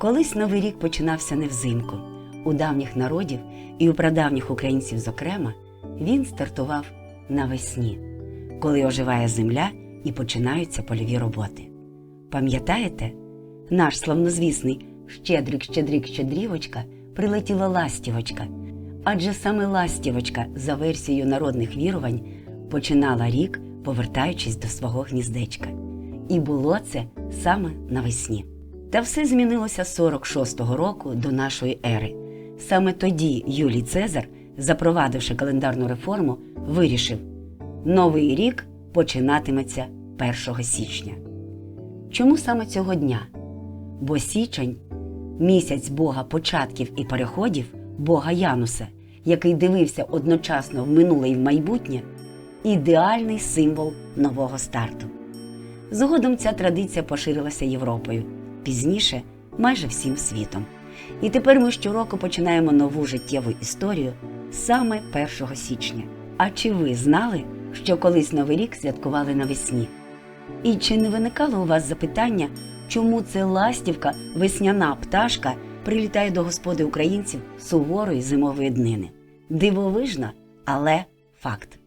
Колись новий рік починався не взимку. У давніх народів і у прадавніх українців, зокрема, він стартував навесні, коли оживає земля і починаються польові роботи. Пам'ятаєте, наш славнозвісний Щедрик, Щедрик, Щедрівочка прилетіла ластівочка, адже саме ластівочка, за версією народних вірувань, починала рік, повертаючись до свого гніздечка. І було це саме навесні. Та все змінилося з 46-го року до нашої ери. Саме тоді Юлій Цезар, запровадивши календарну реформу, вирішив: новий рік починатиметься 1 січня. Чому саме цього дня? Бо січень місяць Бога початків і переходів, Бога Януса, який дивився одночасно в минуле і в майбутнє, ідеальний символ нового старту. Згодом ця традиція поширилася Європою, пізніше майже всім світом. І тепер ми щороку починаємо нову життєву історію саме 1 січня. А чи ви знали, що колись Новий рік святкували навесні? І чи не виникало у вас запитання, чому це ластівка, весняна пташка прилітає до господи українців суворої зимової днини? Дивовижно, але факт.